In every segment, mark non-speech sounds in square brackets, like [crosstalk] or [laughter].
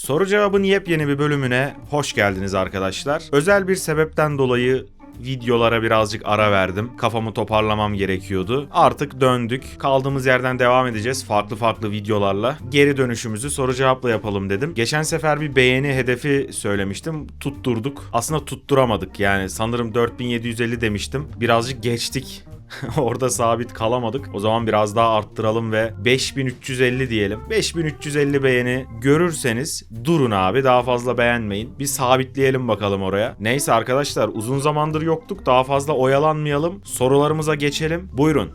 Soru cevabın yepyeni bir bölümüne hoş geldiniz arkadaşlar. Özel bir sebepten dolayı videolara birazcık ara verdim. Kafamı toparlamam gerekiyordu. Artık döndük. Kaldığımız yerden devam edeceğiz farklı farklı videolarla. Geri dönüşümüzü soru cevapla yapalım dedim. Geçen sefer bir beğeni hedefi söylemiştim. Tutturduk. Aslında tutturamadık yani. Sanırım 4750 demiştim. Birazcık geçtik. [laughs] Orada sabit kalamadık. O zaman biraz daha arttıralım ve 5350 diyelim. 5350 beğeni görürseniz durun abi daha fazla beğenmeyin. Bir sabitleyelim bakalım oraya. Neyse arkadaşlar uzun zamandır yoktuk. Daha fazla oyalanmayalım. Sorularımıza geçelim. Buyurun.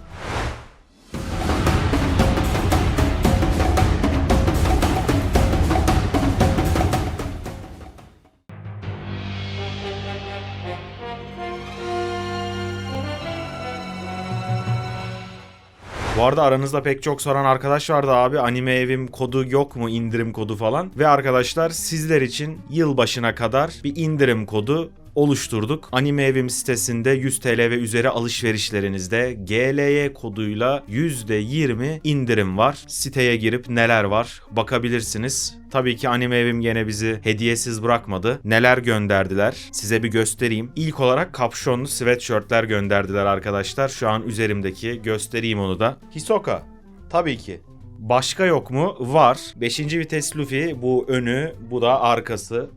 Arada aranızda pek çok soran arkadaş vardı abi anime evim kodu yok mu indirim kodu falan. Ve arkadaşlar sizler için yılbaşına kadar bir indirim kodu oluşturduk. Anime Evim sitesinde 100 TL ve üzeri alışverişlerinizde GLY koduyla %20 indirim var. Siteye girip neler var bakabilirsiniz. Tabii ki Anime Evim gene bizi hediyesiz bırakmadı. Neler gönderdiler size bir göstereyim. İlk olarak kapşonlu sweatshirtler gönderdiler arkadaşlar. Şu an üzerimdeki göstereyim onu da. Hisoka tabii ki. Başka yok mu? Var. 5. vites Luffy bu önü, bu da arkası.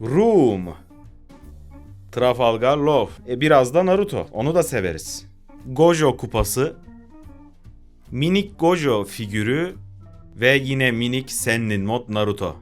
Room. Trafalgar Love. E biraz da Naruto. Onu da severiz. Gojo kupası. Minik Gojo figürü ve yine minik Sennin mod Naruto.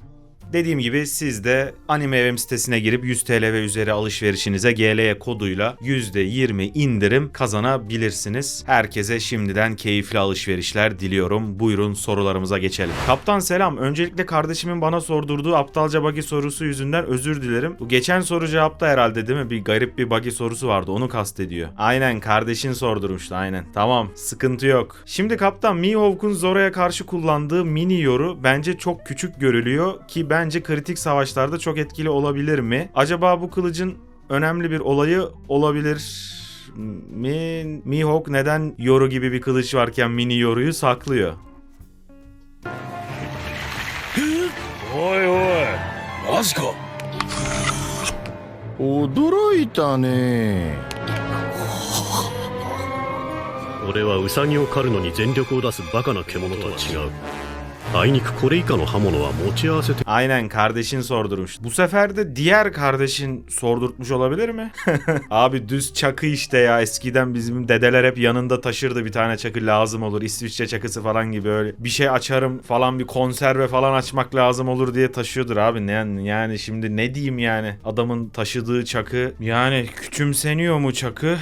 Dediğim gibi siz de anime evim sitesine girip 100 TL ve üzeri alışverişinize GLE koduyla %20 indirim kazanabilirsiniz. Herkese şimdiden keyifli alışverişler diliyorum. Buyurun sorularımıza geçelim. Kaptan selam. Öncelikle kardeşimin bana sordurduğu aptalca buggy sorusu yüzünden özür dilerim. Bu geçen soru cevapta herhalde değil mi? Bir garip bir buggy sorusu vardı. Onu kastediyor. Aynen kardeşin sordurmuştu aynen. Tamam sıkıntı yok. Şimdi kaptan Mihawk'un Zora'ya karşı kullandığı mini yoru bence çok küçük görülüyor ki bence kritik savaşlarda çok etkili olabilir mi? Acaba bu kılıcın önemli bir olayı olabilir mi? Mihawk neden yoru gibi bir kılıç varken mini yoruyu saklıyor? おいおいマジか驚いたね俺はウサギを狩るのに全力を出すバカな獣とは違う あいにくこれ以下の刃物は持ち合わせて Aynen kardeşin sordurmuş. Bu sefer de diğer kardeşin sordurtmuş olabilir mi? [laughs] Abi düz çakı işte ya. Eskiden bizim dedeler hep yanında taşırdı bir tane çakı lazım olur. İsviçre çakısı falan gibi öyle. Bir şey açarım falan bir konserve falan açmak lazım olur diye taşıyordur abi. Yani, yani şimdi ne diyeyim yani. Adamın taşıdığı çakı yani küçümseniyor mu çakı?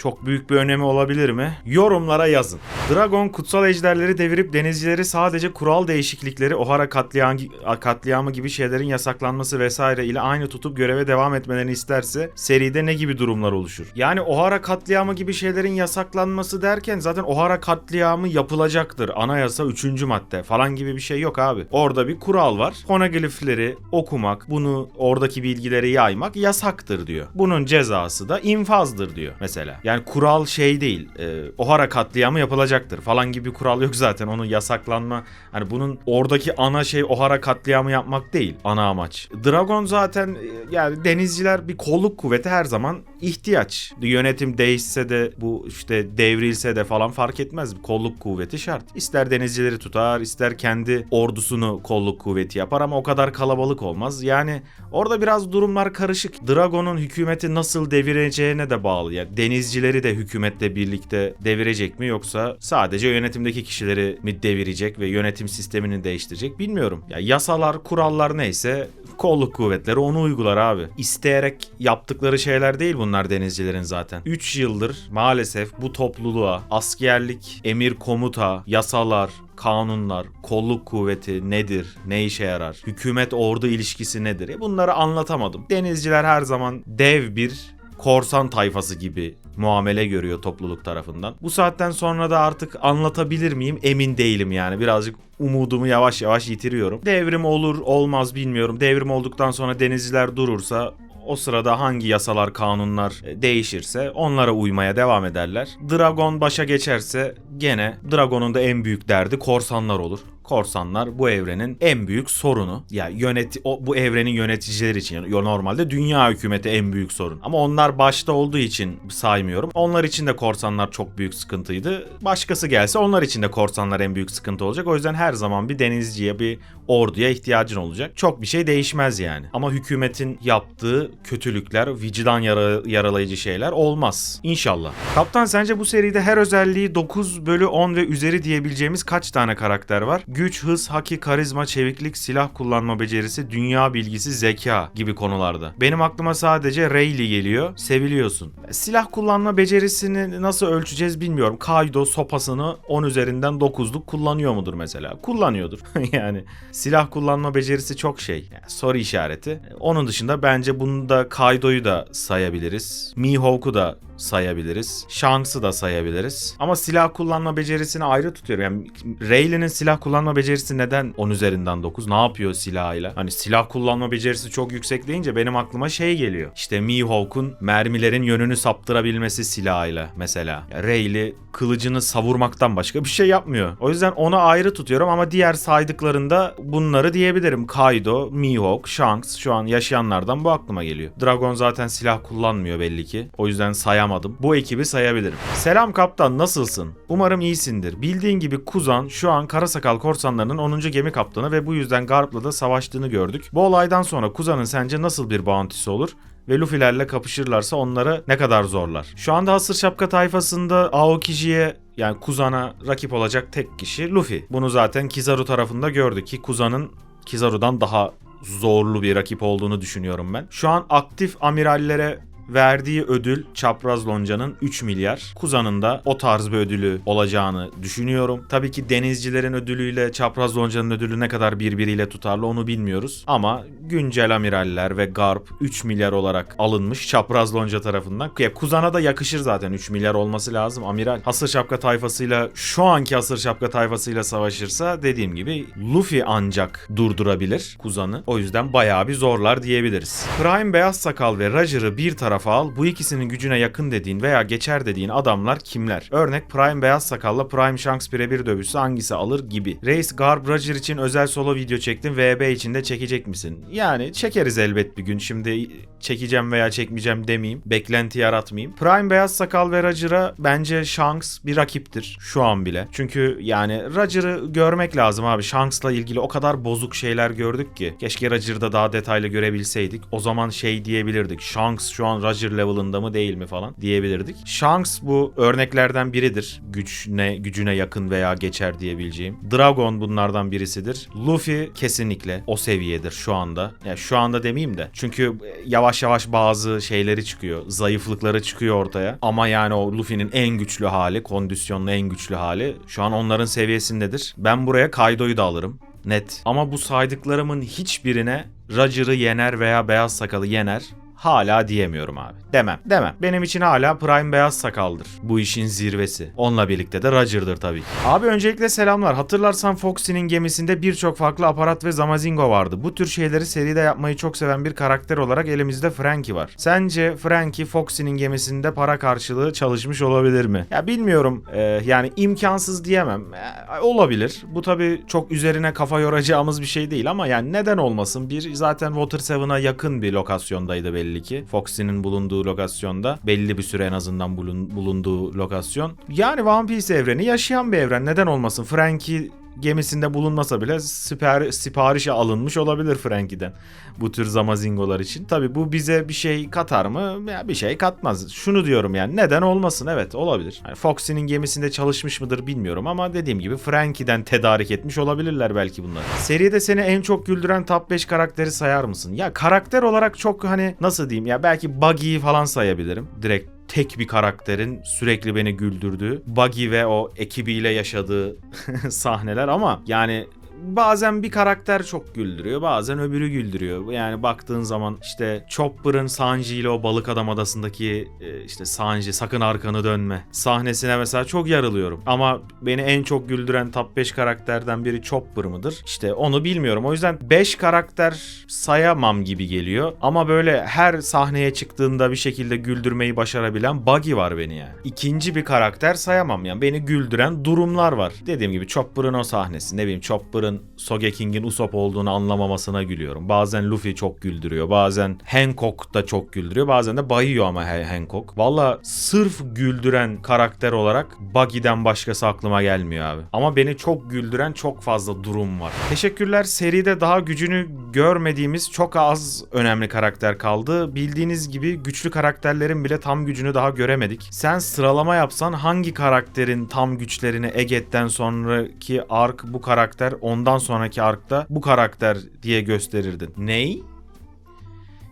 Çok büyük bir önemi olabilir mi? Yorumlara yazın. Dragon kutsal ejderleri devirip denizcileri sadece kural değişiklikleri, Ohara katliamı, katliamı gibi şeylerin yasaklanması vesaire ile aynı tutup göreve devam etmelerini isterse seride ne gibi durumlar oluşur? Yani Ohara katliamı gibi şeylerin yasaklanması derken zaten Ohara katliamı yapılacaktır. Anayasa 3. madde falan gibi bir şey yok abi. Orada bir kural var. Poneglyphleri okumak, bunu oradaki bilgileri yaymak yasaktır diyor. Bunun cezası da infazdır diyor mesela. Yani kural şey değil. E, Ohara katliamı yapılacaktır falan gibi kural yok zaten. Onun yasaklanma hani bunun oradaki ana şey Ohara katliamı yapmak değil ana amaç. Dragon zaten e, yani denizciler bir kolluk kuvveti her zaman ihtiyaç. Yönetim değişse de bu işte devrilse de falan fark etmez. Kolluk kuvveti şart. İster denizcileri tutar, ister kendi ordusunu kolluk kuvveti yapar ama o kadar kalabalık olmaz. Yani orada biraz durumlar karışık. Dragon'un hükümeti nasıl devireceğine de bağlı. Yani denizcileri de hükümetle birlikte devirecek mi yoksa sadece yönetimdeki kişileri mi devirecek ve yönetim sistemini değiştirecek bilmiyorum. Ya yasalar, kurallar neyse kolluk kuvvetleri onu uygular abi. İsteyerek yaptıkları şeyler değil bunlar denizcilerin zaten. 3 yıldır maalesef bu topluluğa askerlik, emir komuta, yasalar, kanunlar, kolluk kuvveti nedir, ne işe yarar, hükümet ordu ilişkisi nedir? E bunları anlatamadım. Denizciler her zaman dev bir korsan tayfası gibi muamele görüyor topluluk tarafından. Bu saatten sonra da artık anlatabilir miyim emin değilim yani. Birazcık umudumu yavaş yavaş yitiriyorum. Devrim olur olmaz bilmiyorum. Devrim olduktan sonra denizciler durursa o sırada hangi yasalar, kanunlar e, değişirse onlara uymaya devam ederler. Dragon başa geçerse gene Dragon'un da en büyük derdi korsanlar olur. Korsanlar bu evrenin en büyük sorunu. Ya yöneti o bu evrenin yöneticileri için yani normalde dünya hükümeti en büyük sorun. Ama onlar başta olduğu için saymıyorum. Onlar için de korsanlar çok büyük sıkıntıydı. Başkası gelse onlar için de korsanlar en büyük sıkıntı olacak. O yüzden her zaman bir denizciye, bir orduya ihtiyacın olacak. Çok bir şey değişmez yani. Ama hükümetin yaptığı kötülükler, vicdan yara- yaralayıcı şeyler olmaz. İnşallah. Kaptan sence bu seride her özelliği 9 bölü 10 ve üzeri diyebileceğimiz kaç tane karakter var? Güç, hız, haki, karizma, çeviklik, silah kullanma becerisi, dünya bilgisi, zeka gibi konularda. Benim aklıma sadece Rayleigh geliyor. Seviliyorsun. Silah kullanma becerisini nasıl ölçeceğiz bilmiyorum. Kaido sopasını 10 üzerinden 9'luk kullanıyor mudur mesela? Kullanıyordur. [laughs] yani silah kullanma becerisi çok şey. Yani soru işareti. Onun dışında bence bunu da Kaido'yu da sayabiliriz. Mihawk'u da sayabiliriz. Shanks'ı da sayabiliriz. Ama silah kullanma becerisini ayrı tutuyorum. Yani Rayleigh'nin silah kullanma becerisi neden 10 üzerinden 9? Ne yapıyor silahıyla? Hani silah kullanma becerisi çok yüksek deyince benim aklıma şey geliyor. İşte Mihawk'un mermilerin yönünü saptırabilmesi silahıyla mesela. Rayleigh kılıcını savurmaktan başka bir şey yapmıyor. O yüzden onu ayrı tutuyorum ama diğer saydıklarında bunları diyebilirim. Kaido, Mihawk, Shanks şu an yaşayanlardan bu aklıma geliyor. Dragon zaten silah kullanmıyor belli ki. O yüzden sayamadım. Bu ekibi sayabilirim. Selam kaptan nasılsın? Umarım iyisindir. Bildiğin gibi Kuzan şu an Karasakal korsanlarının 10. gemi kaptanı ve bu yüzden Garp'la da savaştığını gördük. Bu olaydan sonra Kuzan'ın sence nasıl bir bounty'si olur? ve Luffy'lerle kapışırlarsa onları ne kadar zorlar. Şu anda Hasır Şapka tayfasında Aokiji'ye yani Kuzan'a rakip olacak tek kişi Luffy. Bunu zaten Kizaru tarafında gördük ki Kuzan'ın Kizaru'dan daha zorlu bir rakip olduğunu düşünüyorum ben. Şu an aktif amirallere verdiği ödül Çapraz Lonca'nın 3 milyar. Kuzan'ın da o tarz bir ödülü olacağını düşünüyorum. Tabii ki denizcilerin ödülüyle Çapraz Lonca'nın ödülü ne kadar birbiriyle tutarlı onu bilmiyoruz. Ama güncel amiraller ve Garp 3 milyar olarak alınmış Çapraz Lonca tarafından. Ya Kuzan'a da yakışır zaten 3 milyar olması lazım. Amiral Hasır Şapka tayfasıyla şu anki Hasır Şapka tayfasıyla savaşırsa dediğim gibi Luffy ancak durdurabilir Kuzan'ı. O yüzden bayağı bir zorlar diyebiliriz. Prime Beyaz Sakal ve Roger'ı bir tarafa. Bu ikisinin gücüne yakın dediğin veya geçer dediğin adamlar kimler? Örnek Prime Beyaz Sakal'la Prime Shanks birebir dövüşse hangisi alır gibi. Reis Garb Roger için özel solo video çektim. VB için de çekecek misin? Yani çekeriz elbet bir gün. Şimdi çekeceğim veya çekmeyeceğim demeyeyim. Beklenti yaratmayayım. Prime Beyaz Sakal ve Roger'a bence Shanks bir rakiptir şu an bile. Çünkü yani Roger'ı görmek lazım abi. Shanks'la ilgili o kadar bozuk şeyler gördük ki. Keşke Roger'da daha detaylı görebilseydik. O zaman şey diyebilirdik. Shanks şu an Roger level'ında mı değil mi falan diyebilirdik. Shanks bu örneklerden biridir. Gücüne, gücüne yakın veya geçer diyebileceğim. Dragon bunlardan birisidir. Luffy kesinlikle o seviyedir şu anda. Ya şu anda demeyeyim de. Çünkü yavaş yavaş bazı şeyleri çıkıyor. Zayıflıkları çıkıyor ortaya. Ama yani o Luffy'nin en güçlü hali, kondisyonlu en güçlü hali şu an onların seviyesindedir. Ben buraya Kaido'yu da alırım. Net. Ama bu saydıklarımın hiçbirine Roger'ı yener veya Beyaz Sakal'ı yener hala diyemiyorum abi. Demem. Demem. Benim için hala Prime Beyaz Sakal'dır. Bu işin zirvesi. Onunla birlikte de Roger'dır tabii. Abi öncelikle selamlar. Hatırlarsan Foxy'nin gemisinde birçok farklı aparat ve Zamazingo vardı. Bu tür şeyleri seride yapmayı çok seven bir karakter olarak elimizde Frankie var. Sence Frankie Foxy'nin gemisinde para karşılığı çalışmış olabilir mi? Ya bilmiyorum. Ee, yani imkansız diyemem. Ee, olabilir. Bu tabii çok üzerine kafa yoracağımız bir şey değil ama yani neden olmasın? Bir zaten Water 7'a yakın bir lokasyondaydı belli ki. Foxy'nin bulunduğu lokasyonda. Belli bir süre en azından bulun, bulunduğu lokasyon. Yani One Piece evreni yaşayan bir evren. Neden olmasın? Frankie gemisinde bulunmasa bile siper, siparişe alınmış olabilir Frankie'den. Bu tür zamazingolar için. Tabi bu bize bir şey katar mı? Ya bir şey katmaz. Şunu diyorum yani neden olmasın? Evet olabilir. Yani Foxy'nin gemisinde çalışmış mıdır bilmiyorum ama dediğim gibi Frankie'den tedarik etmiş olabilirler belki bunlar. Seride seni en çok güldüren top 5 karakteri sayar mısın? Ya karakter olarak çok hani nasıl diyeyim ya belki Buggy'yi falan sayabilirim. Direkt tek bir karakterin sürekli beni güldürdüğü Buggy ve o ekibiyle yaşadığı [laughs] sahneler ama yani bazen bir karakter çok güldürüyor bazen öbürü güldürüyor. Yani baktığın zaman işte Chopper'ın Sanji ile o balık adam adasındaki e, işte Sanji sakın arkanı dönme sahnesine mesela çok yarılıyorum. Ama beni en çok güldüren top 5 karakterden biri Chopper mıdır? İşte onu bilmiyorum. O yüzden 5 karakter sayamam gibi geliyor. Ama böyle her sahneye çıktığında bir şekilde güldürmeyi başarabilen Buggy var beni yani. İkinci bir karakter sayamam yani. Beni güldüren durumlar var. Dediğim gibi Chopper'ın o sahnesi. Ne bileyim Chopper'ın Sogeking'in Usopp olduğunu anlamamasına gülüyorum. Bazen Luffy çok güldürüyor. Bazen Hancock da çok güldürüyor. Bazen de bayıyor ama Ha- Hancock. Valla sırf güldüren karakter olarak Buggy'den başkası aklıma gelmiyor abi. Ama beni çok güldüren çok fazla durum var. Teşekkürler. Seride daha gücünü görmediğimiz çok az önemli karakter kaldı. Bildiğiniz gibi güçlü karakterlerin bile tam gücünü daha göremedik. Sen sıralama yapsan hangi karakterin tam güçlerini Eget'ten sonraki ark bu karakter, ondan sonraki arkta bu karakter diye gösterirdin. Ney?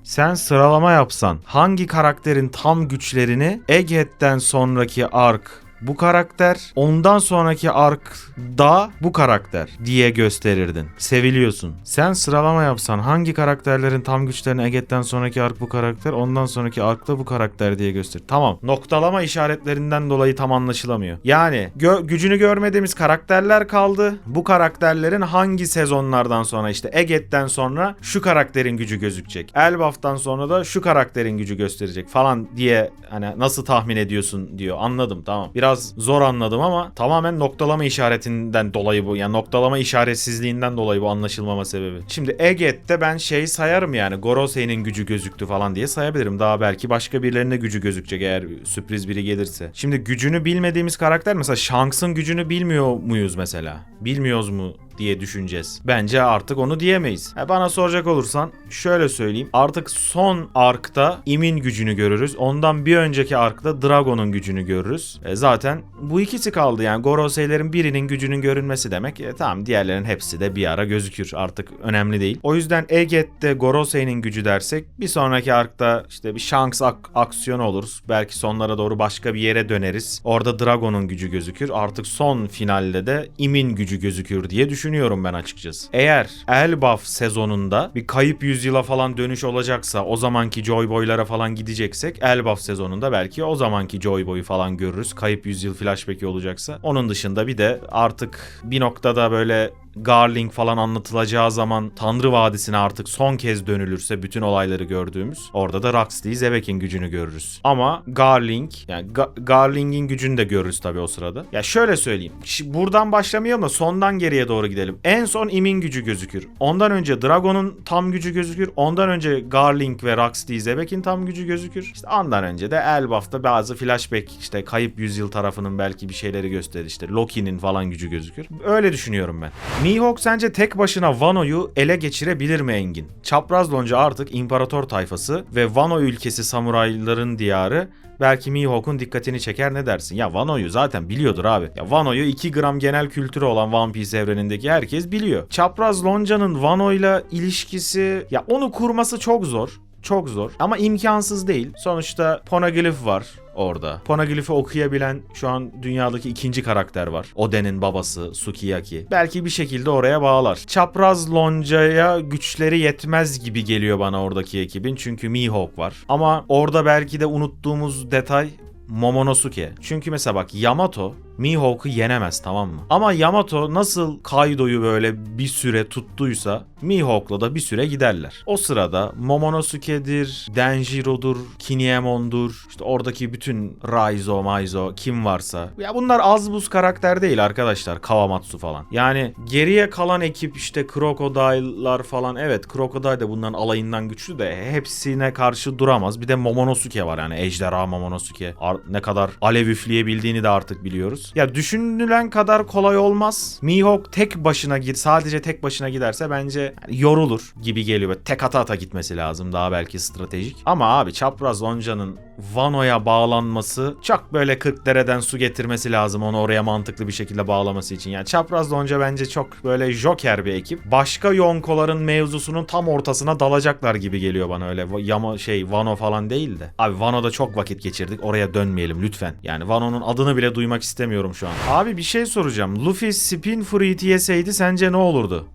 Sen sıralama yapsan hangi karakterin tam güçlerini Egghead'den sonraki ark bu karakter, ondan sonraki arkda bu karakter diye gösterirdin. Seviliyorsun. Sen sıralama yapsan hangi karakterlerin tam güçlerini Egghead'den sonraki ark bu karakter, ondan sonraki arkta bu karakter diye gösterir. Tamam. Noktalama işaretlerinden dolayı tam anlaşılamıyor. Yani gö- gücünü görmediğimiz karakterler kaldı. Bu karakterlerin hangi sezonlardan sonra işte Egghead'den sonra şu karakterin gücü gözükecek. Elbaf'tan sonra da şu karakterin gücü gösterecek falan diye hani nasıl tahmin ediyorsun diyor. Anladım tamam. Biraz zor anladım ama tamamen noktalama işaretinden dolayı bu. Yani noktalama işaretsizliğinden dolayı bu anlaşılmama sebebi. Şimdi Egghead'de ben şey sayarım yani Gorosei'nin gücü gözüktü falan diye sayabilirim. Daha belki başka birilerine gücü gözükecek eğer sürpriz biri gelirse. Şimdi gücünü bilmediğimiz karakter mesela Shanks'ın gücünü bilmiyor muyuz mesela? Bilmiyoruz mu diye düşüneceğiz. Bence artık onu diyemeyiz. Ha, bana soracak olursan şöyle söyleyeyim. Artık son arkta Im'in gücünü görürüz. Ondan bir önceki arkta Dragon'un gücünü görürüz. E, zaten bu ikisi kaldı yani Gorosei'lerin birinin gücünün görünmesi demek. E, tamam diğerlerin hepsi de bir ara gözükür. Artık önemli değil. O yüzden Eget'te Gorosei'nin gücü dersek bir sonraki arkta işte bir Shanks ak- aksiyonu olur. Belki sonlara doğru başka bir yere döneriz. Orada Dragon'un gücü gözükür. Artık son finalde de Im'in gücü gözükür diye düşünüyorum ben açıkçası. Eğer Elbaf sezonunda bir kayıp yüzyıla falan dönüş olacaksa o zamanki Joy Boy'lara falan gideceksek Elbaf sezonunda belki o zamanki Joy Boy'u falan görürüz. Kayıp yüzyıl flashback'i olacaksa. Onun dışında bir de artık bir noktada böyle Garling falan anlatılacağı zaman Tanrı Vadisi'ne artık son kez dönülürse bütün olayları gördüğümüz orada da Rocksteady Zebek'in gücünü görürüz. Ama Garling yani Ga- Garling'in gücünü de görürüz tabii o sırada. Ya şöyle söyleyeyim. Buradan başlamayalım da sondan geriye doğru gidelim. En son Im'in gücü gözükür. Ondan önce Dragon'un tam gücü gözükür. Ondan önce Garling ve Rocksteady Zebek'in tam gücü gözükür. İşte ondan önce de Elbaf'ta bazı flashback işte kayıp yüzyıl tarafının belki bir şeyleri gösterir. İşte Loki'nin falan gücü gözükür. Öyle düşünüyorum ben. Mihawk sence tek başına Wano'yu ele geçirebilir mi Engin? Çapraz Lonca artık imparator tayfası ve Wano ülkesi samurayların diyarı belki Mihawk'un dikkatini çeker ne dersin? Ya Wano'yu zaten biliyordur abi. Ya Wano'yu 2 gram genel kültürü olan One Piece evrenindeki herkes biliyor. Çapraz Lonca'nın Wano'yla ilişkisi ya onu kurması çok zor. Çok zor ama imkansız değil. Sonuçta Poneglyph var orada. Poneglyph'i okuyabilen şu an dünyadaki ikinci karakter var. Oden'in babası Sukiyaki. Belki bir şekilde oraya bağlar. Çapraz Lonca'ya güçleri yetmez gibi geliyor bana oradaki ekibin. Çünkü Mihawk var. Ama orada belki de unuttuğumuz detay Momonosuke. Çünkü mesela bak Yamato Mihawk'u yenemez tamam mı? Ama Yamato nasıl Kaido'yu böyle bir süre tuttuysa Mihawk'la da bir süre giderler. O sırada Momonosuke'dir, Denjiro'dur, Kiniemon'dur, işte oradaki bütün Raizo, Maizo kim varsa. Ya bunlar az buz karakter değil arkadaşlar. Kawamatsu falan. Yani geriye kalan ekip işte Crocodile'lar falan evet Crocodile de bunların alayından güçlü de hepsine karşı duramaz. Bir de Momonosuke var yani Ejderha Momonosuke. Ar- ne kadar alev üfleyebildiğini de artık biliyoruz. Ya düşünülen kadar kolay olmaz. Mihawk tek başına git sadece tek başına giderse bence yorulur gibi geliyor. Tek ata ata gitmesi lazım daha belki stratejik. Ama abi çapraz Lonca'nın Vano'ya bağlanması çok böyle 40 dereden su getirmesi lazım onu oraya mantıklı bir şekilde bağlaması için. Yani Çapraz Donca bence çok böyle joker bir ekip. Başka Yonkoların mevzusunun tam ortasına dalacaklar gibi geliyor bana öyle. Yama şey Vano falan değil de. Abi Vano'da çok vakit geçirdik. Oraya dönmeyelim lütfen. Yani Vano'nun adını bile duymak istemiyorum şu an. Abi bir şey soracağım. Luffy Spin Fruit yeseydi sence ne olurdu?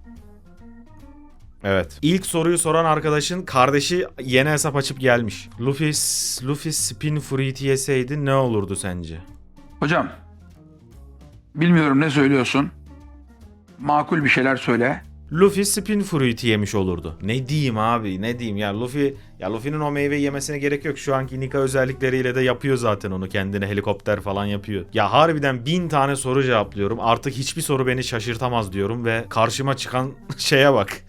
Evet. İlk soruyu soran arkadaşın kardeşi yeni hesap açıp gelmiş. Luffy, Luffy Spin Fruit yeseydi ne olurdu sence? Hocam, bilmiyorum ne söylüyorsun. Makul bir şeyler söyle. Luffy Spin Fruit yemiş olurdu. Ne diyeyim abi ne diyeyim ya Luffy ya Luffy'nin o meyveyi yemesine gerek yok. Şu anki Nika özellikleriyle de yapıyor zaten onu kendine helikopter falan yapıyor. Ya harbiden bin tane soru cevaplıyorum. Artık hiçbir soru beni şaşırtamaz diyorum ve karşıma çıkan [laughs] şeye bak.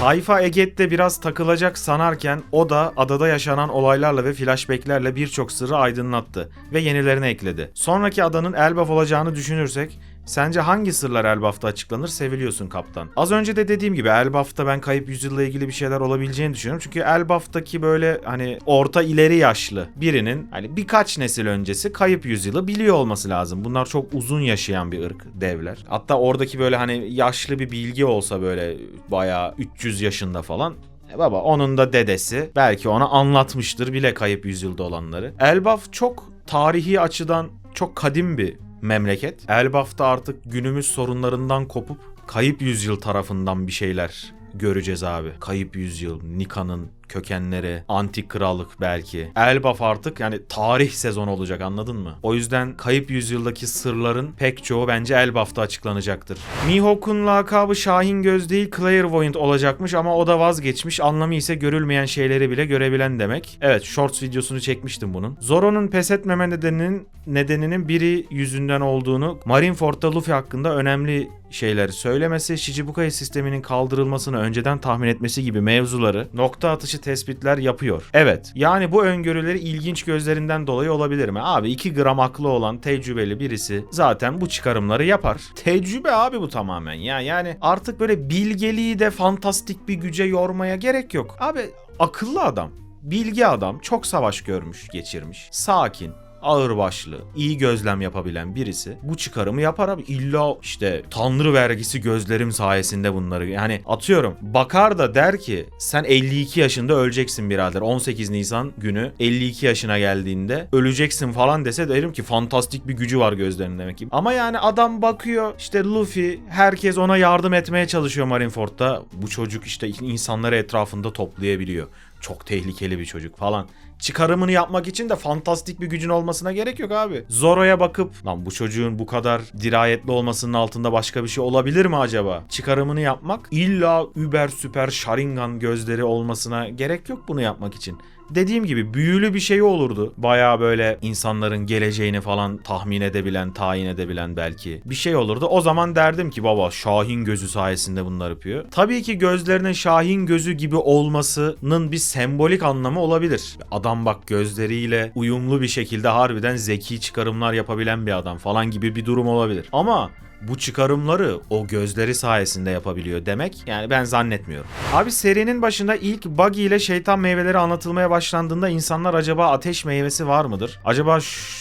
Tayfa Eget'te biraz takılacak sanarken o da adada yaşanan olaylarla ve flashbacklerle birçok sırrı aydınlattı ve yenilerini ekledi. Sonraki adanın Elbaf olacağını düşünürsek Sence hangi sırlar Elbaf'ta açıklanır? Seviliyorsun kaptan. Az önce de dediğim gibi Elbaf'ta ben kayıp yüzyılla ilgili bir şeyler olabileceğini düşünüyorum. Çünkü Elbaf'taki böyle hani orta ileri yaşlı birinin hani birkaç nesil öncesi kayıp yüzyılı biliyor olması lazım. Bunlar çok uzun yaşayan bir ırk devler. Hatta oradaki böyle hani yaşlı bir bilgi olsa böyle bayağı 300 yaşında falan e baba onun da dedesi belki ona anlatmıştır bile kayıp yüzyılda olanları. Elbaf çok tarihi açıdan çok kadim bir memleket. Elbaf'ta artık günümüz sorunlarından kopup kayıp yüzyıl tarafından bir şeyler göreceğiz abi. Kayıp yüzyıl, Nika'nın kökenleri, antik krallık belki. Elbaf artık yani tarih sezonu olacak anladın mı? O yüzden kayıp yüzyıldaki sırların pek çoğu bence Elbaf'ta açıklanacaktır. Mihawk'un lakabı Şahin Göz değil Clairvoyant olacakmış ama o da vazgeçmiş. Anlamı ise görülmeyen şeyleri bile görebilen demek. Evet shorts videosunu çekmiştim bunun. Zoro'nun pes etmeme nedeninin nedeninin biri yüzünden olduğunu Marineford'da Luffy hakkında önemli şeyler söylemesi, Shichibukai sisteminin kaldırılmasını önceden tahmin etmesi gibi mevzuları nokta atışı tespitler yapıyor. Evet, yani bu öngörüleri ilginç gözlerinden dolayı olabilir mi? Abi 2 gram aklı olan tecrübeli birisi zaten bu çıkarımları yapar. Tecrübe abi bu tamamen ya. Yani artık böyle bilgeliği de fantastik bir güce yormaya gerek yok. Abi akıllı adam, bilgi adam, çok savaş görmüş, geçirmiş, sakin, ağırbaşlı, iyi gözlem yapabilen birisi bu çıkarımı yapar abi. İlla işte tanrı vergisi gözlerim sayesinde bunları yani atıyorum bakar da der ki sen 52 yaşında öleceksin birader 18 Nisan günü 52 yaşına geldiğinde öleceksin falan dese derim ki fantastik bir gücü var gözlerinin demek ki. Ama yani adam bakıyor işte Luffy herkes ona yardım etmeye çalışıyor Marineford'da bu çocuk işte insanları etrafında toplayabiliyor. Çok tehlikeli bir çocuk falan çıkarımını yapmak için de fantastik bir gücün olmasına gerek yok abi. Zoro'ya bakıp lan bu çocuğun bu kadar dirayetli olmasının altında başka bir şey olabilir mi acaba? Çıkarımını yapmak illa über süper Sharingan gözleri olmasına gerek yok bunu yapmak için. Dediğim gibi büyülü bir şey olurdu. Baya böyle insanların geleceğini falan tahmin edebilen, tayin edebilen belki. Bir şey olurdu. O zaman derdim ki baba Şahin gözü sayesinde bunlar yapıyor. Tabii ki gözlerinin Şahin gözü gibi olmasının bir sembolik anlamı olabilir. Adam bak gözleriyle uyumlu bir şekilde harbiden zeki çıkarımlar yapabilen bir adam falan gibi bir durum olabilir. Ama bu çıkarımları o gözleri sayesinde yapabiliyor demek yani ben zannetmiyorum. Abi serinin başında ilk Buggy ile şeytan meyveleri anlatılmaya başlandığında insanlar acaba ateş meyvesi var mıdır? Acaba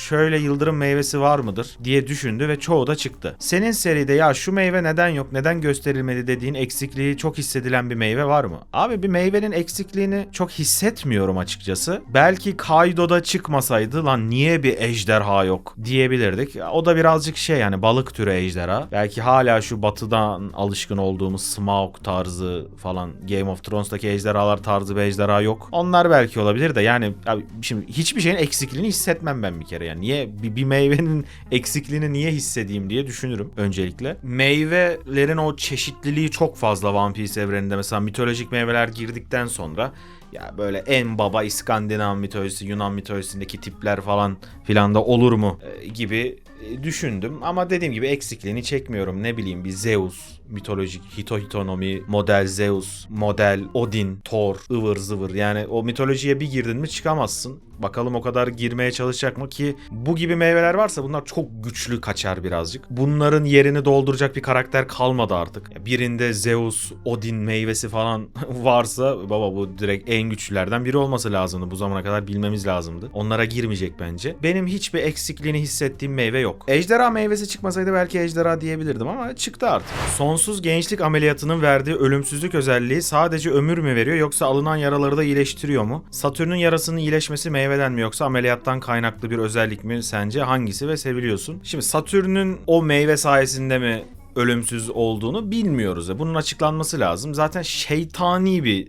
şöyle yıldırım meyvesi var mıdır diye düşündü ve çoğu da çıktı. Senin seride ya şu meyve neden yok neden gösterilmedi dediğin eksikliği çok hissedilen bir meyve var mı? Abi bir meyvenin eksikliğini çok hissetmiyorum açıkçası. Belki Kaido'da çıkmasaydı lan niye bir ejderha yok diyebilirdik. O da birazcık şey yani balık türü ejderha. Belki hala şu batıdan alışkın olduğumuz Smaug tarzı falan Game of Thrones'taki ejderhalar tarzı bir ejderha yok. Onlar belki olabilir de yani abi şimdi hiçbir şeyin eksikliğini hissetmem ben bir kere yani. Niye bir, bir meyvenin eksikliğini niye hissedeyim diye düşünürüm öncelikle. Meyvelerin o çeşitliliği çok fazla One Piece evreninde. Mesela mitolojik meyveler girdikten sonra ya böyle en baba İskandinav mitolojisi, Yunan mitolojisindeki tipler falan filan da olur mu e, gibi düşündüm. Ama dediğim gibi eksikliğini çekmiyorum. Ne bileyim bir Zeus mitolojik Hito Hitonomi, model Zeus, model Odin, Thor, ıvır zıvır. Yani o mitolojiye bir girdin mi çıkamazsın. Bakalım o kadar girmeye çalışacak mı ki bu gibi meyveler varsa bunlar çok güçlü kaçar birazcık. Bunların yerini dolduracak bir karakter kalmadı artık. Birinde Zeus, Odin meyvesi falan [laughs] varsa baba bu direkt en güçlülerden biri olması lazımdı. Bu zamana kadar bilmemiz lazımdı. Onlara girmeyecek bence. Benim hiçbir eksikliğini hissettiğim meyve yok. Ejderha meyvesi çıkmasaydı belki ejderha diyebilirdim ama çıktı artık. Sonsuz gençlik ameliyatının verdiği ölümsüzlük özelliği sadece ömür mü veriyor yoksa alınan yaraları da iyileştiriyor mu? Satürn'ün yarasının iyileşmesi meyveden mi yoksa ameliyattan kaynaklı bir özellik mi sence? Hangisi ve seviliyorsun? Şimdi Satürn'ün o meyve sayesinde mi ölümsüz olduğunu bilmiyoruz. Bunun açıklanması lazım. Zaten şeytani bir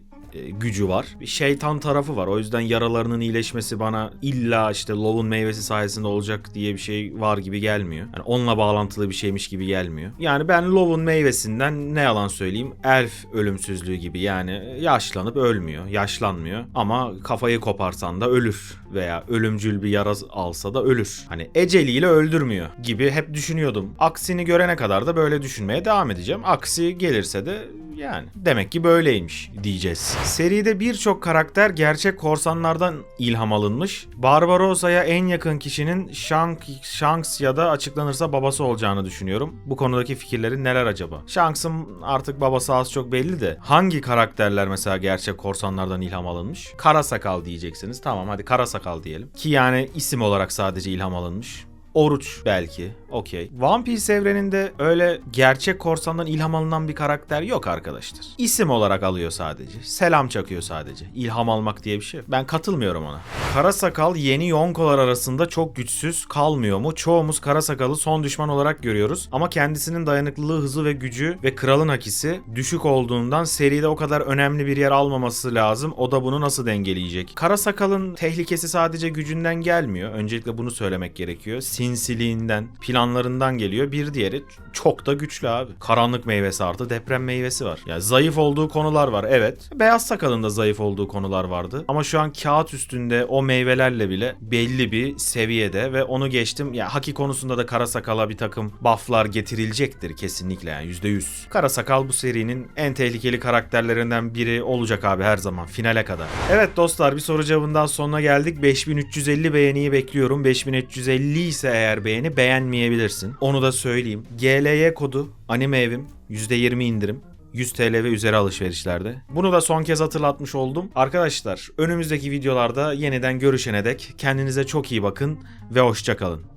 gücü var. Bir şeytan tarafı var. O yüzden yaralarının iyileşmesi bana illa işte Love'un meyvesi sayesinde olacak diye bir şey var gibi gelmiyor. Yani onunla bağlantılı bir şeymiş gibi gelmiyor. Yani ben Love'un meyvesinden ne yalan söyleyeyim elf ölümsüzlüğü gibi yani yaşlanıp ölmüyor, yaşlanmıyor ama kafayı koparsan da ölür veya ölümcül bir yara alsa da ölür. Hani eceliyle öldürmüyor gibi hep düşünüyordum. Aksini görene kadar da böyle düşünmeye devam edeceğim. Aksi gelirse de yani demek ki böyleymiş diyeceğiz. Seride birçok karakter gerçek korsanlardan ilham alınmış. Barbarossa'ya en yakın kişinin Shank, Shanks ya da açıklanırsa babası olacağını düşünüyorum. Bu konudaki fikirlerin neler acaba? Shanks'ın artık babası az çok belli de hangi karakterler mesela gerçek korsanlardan ilham alınmış? Kara sakal diyeceksiniz. Tamam hadi kara sakal diyelim. Ki yani isim olarak sadece ilham alınmış. Oruç belki. Okey. One Piece evreninde öyle gerçek korsandan ilham alınan bir karakter yok arkadaşlar. İsim olarak alıyor sadece. Selam çakıyor sadece. İlham almak diye bir şey. Ben katılmıyorum ona. Kara Sakal yeni Yonkolar arasında çok güçsüz kalmıyor mu? Çoğumuz Kara Sakal'ı son düşman olarak görüyoruz. Ama kendisinin dayanıklılığı, hızı ve gücü ve kralın akisi düşük olduğundan seride o kadar önemli bir yer almaması lazım. O da bunu nasıl dengeleyecek? Kara Sakal'ın tehlikesi sadece gücünden gelmiyor. Öncelikle bunu söylemek gerekiyor. Sinsiliğinden, planlarından geliyor. Bir diğeri çok da güçlü abi. Karanlık meyvesi artı deprem meyvesi var. Yani zayıf olduğu konular var evet. Beyaz Sakal'ın da zayıf olduğu konular vardı. Ama şu an kağıt üstünde o meyvelerle bile belli bir seviyede ve onu geçtim. Ya haki konusunda da Kara Sakal'a bir takım bufflar getirilecektir kesinlikle yani %100. Kara Sakal bu serinin en tehlikeli karakterlerinden biri olacak abi her zaman finale kadar. Evet dostlar bir soru cevabından sonuna geldik. 5350 beğeniyi bekliyorum. 5350 ise eğer beğeni beğenmeyebilirsin. Onu da söyleyeyim. GLY kodu anime evim %20 indirim. 100 TL ve üzeri alışverişlerde. Bunu da son kez hatırlatmış oldum. Arkadaşlar önümüzdeki videolarda yeniden görüşene dek kendinize çok iyi bakın ve hoşçakalın.